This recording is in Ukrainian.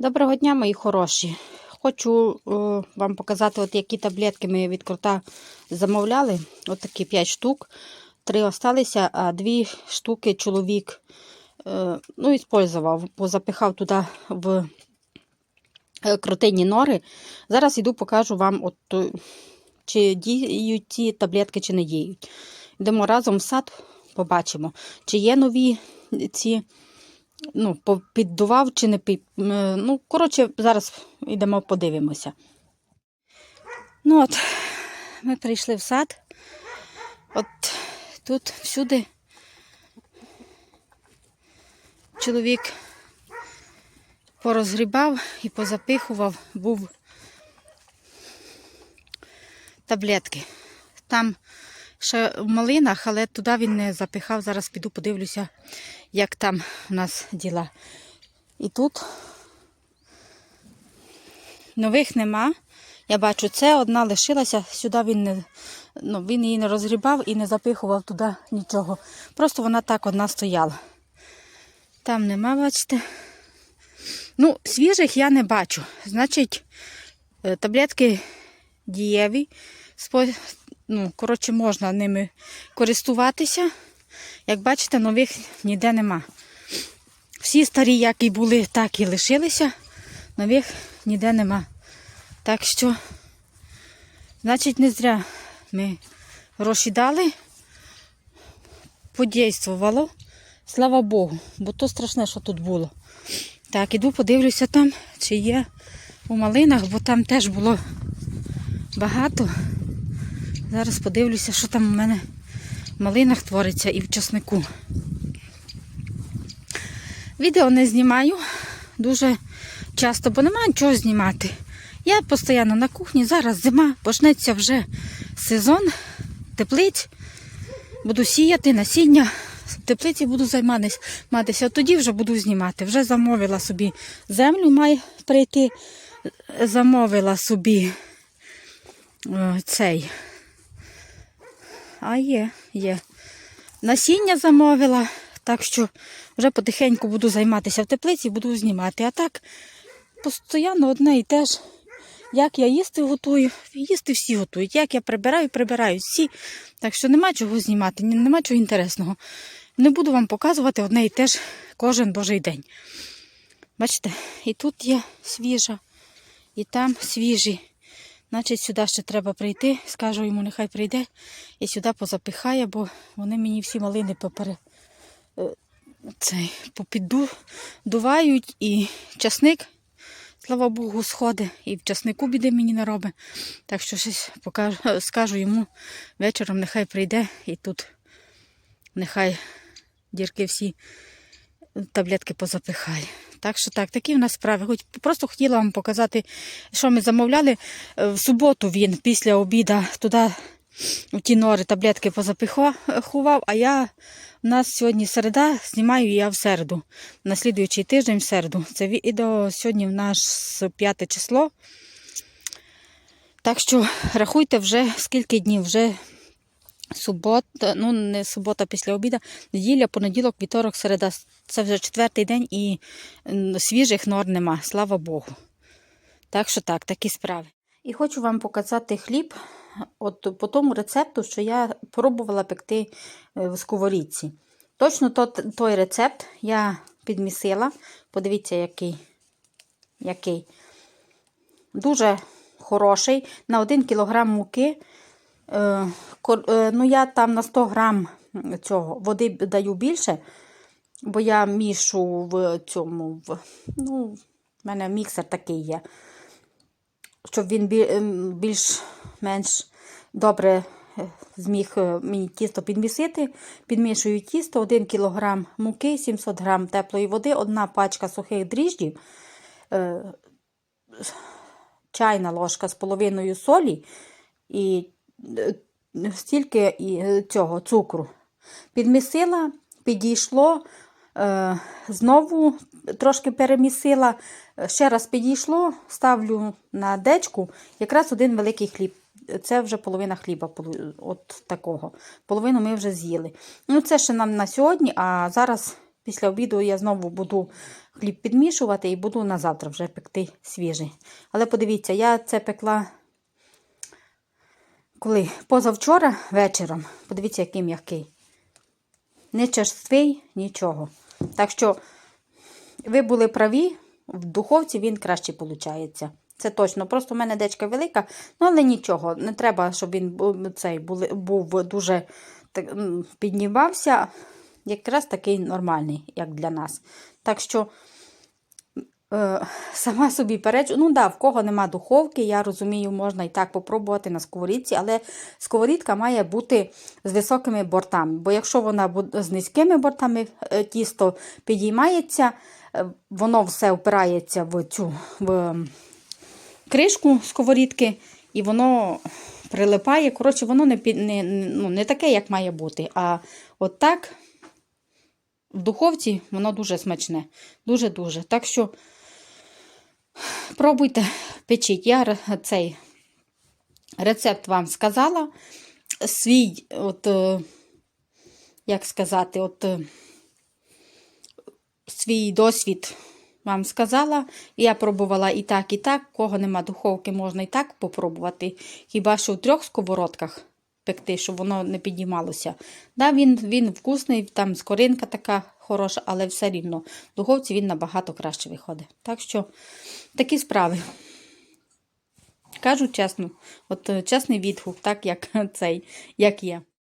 Доброго дня, мої хороші. Хочу е, вам показати, от які таблетки ми від крота замовляли. От такі 5 штук. Три осталися, а дві штуки чоловік е, ну, іспользував, позапихав туди в е, кротині нори. Зараз йду покажу вам, от, е, чи діють ці таблетки, чи не діють. Йдемо разом в сад, побачимо, чи є нові ці ну, піддував чи не під. е, Ну, коротше, зараз йдемо подивимося. Ну от, ми прийшли в сад. От тут всюди чоловік порозгрібав і позапихував, був таблетки. Там ще в малинах, але туди він не запихав. Зараз піду подивлюся, як там у нас діла. І тут нових нема. Я бачу, це одна лишилася, сюди він не, ну, він її не розгрібав і не запихував туди нічого. Просто вона так одна стояла. Там нема, бачите. Ну, свіжих я не бачу. Значить, е, таблетки дієві. Ну, коротше, можна ними користуватися. Як бачите, нових ніде нема. Всі старі, як і були, так і лишилися. Нових ніде нема. Так що, значить, не зря ми гроші дали, подействувало. Слава Богу, бо то страшне, що тут було. Так, іду подивлюся там, чи є у малинах, бо там теж було багато. Зараз подивлюся, що там у мене в малинах твориться і в часнику. Відео не знімаю дуже часто, бо немає нічого знімати. Я постійно на кухні, зараз зима, почнеться вже сезон теплиць. Буду сіяти насіння, теплиці буду займатися. Тоді вже буду знімати. Вже замовила собі землю, має прийти. Замовила собі е, цей. А є, є. Насіння замовила, так що вже потихеньку буду займатися в теплиці, буду знімати. А так постійно одне і те ж. Як я їсти готую, їсти всі готують. Як я прибираю, прибирають всі. Так що нема чого знімати, нема чого інтересного. Не буду вам показувати одне і те ж кожен божий день. Бачите, і тут є свіжа, і там свіжі. Значить, сюди ще треба прийти. Скажу йому, нехай прийде і сюди позапихає, бо вони мені всі малини попере. Цей, попіддувають і часник, слава Богу, сходить, і в часнику біди мені не робить. Так що щось покажу, скажу йому вечором, нехай прийде і тут нехай дірки всі таблетки позапихає. Так що так, такі в нас справи. Хоч просто хотіла вам показати, що ми замовляли. Е, В суботу він після обіду туди у ті нори таблетки позапихував, а я у нас сьогодні середа, знімаю я в середу. На слідуючий тиждень в середу. Це відео сьогодні в нас 5 число. Так що рахуйте вже скільки днів, вже субота, ну не субота після обіду, неділя, понеділок, вівторок, середа. Це вже четвертий день і свіжих нор нема, слава Богу. Так що так, такі справи. І хочу вам показати хліб от по тому рецепту, що я пробувала пекти е, в сковорідці. Точно той рецепт я підмісила. Подивіться, який. який. Дуже хороший. На 1 кг муки. Е, е, ну, я там на 100 грам цього води даю більше, бо я мішу в цьому. В, ну, в мене міксер такий є щоб він ем, більш-менш добре е, зміг мені тісто підмісити. Підмішую тісто 1 кг муки, 700 г теплої води, одна пачка сухих дріжджів, е, чайна ложка з половиною солі і стільки і, цього цукру. Підмісила, підійшло. Е, Знову трошки перемісила, ще раз підійшло, ставлю на дечку, якраз один великий хліб. Це вже половина хліба, от такого. Половину ми вже з'їли. Ну, це ще нам на сьогодні, а зараз Після обіду я знову буду хліб підмішувати і буду на завтра вже пекти свіжий. Але подивіться, я це пекла коли позавчора вечором. Подивіться, який м'який. Не черствий, нічого. Так що ви були праві, в духовці він краще виходить. Це точно. Просто в мене дечка велика, ну але нічого. Не треба, щоб він цей був дуже так, піднімався. Якраз такий нормальний, як для нас. Так що е, сама собі перечу. Ну да, в кого нема духовки, я розумію, можна і так попробувати на сковорідці, але сковорідка має бути з високими бортами. Бо якщо вона з низькими бортами, е, тісто підіймається, е, воно все впирається в цю в кришку сковорідки, і воно прилипає. Коротше, воно не, не, ну, не таке, як має бути. А от так в духовці воно дуже смачне. Дуже-дуже. Так що пробуйте, печіть. Я цей рецепт вам сказала. Свій, от, е, як сказати, от, е, свій досвід вам сказала. Я пробувала і так, і так. Кого нема духовки, можна і так попробувати. Хіба що в трьох сковородках пекти, щоб воно не підіймалося. Да, він, він вкусний, там скоринка така хороша, але все рівно в духовці він набагато краще виходить. Так що такі справи. Кажу чесно, от е, чесний відгук, так як цей, як є.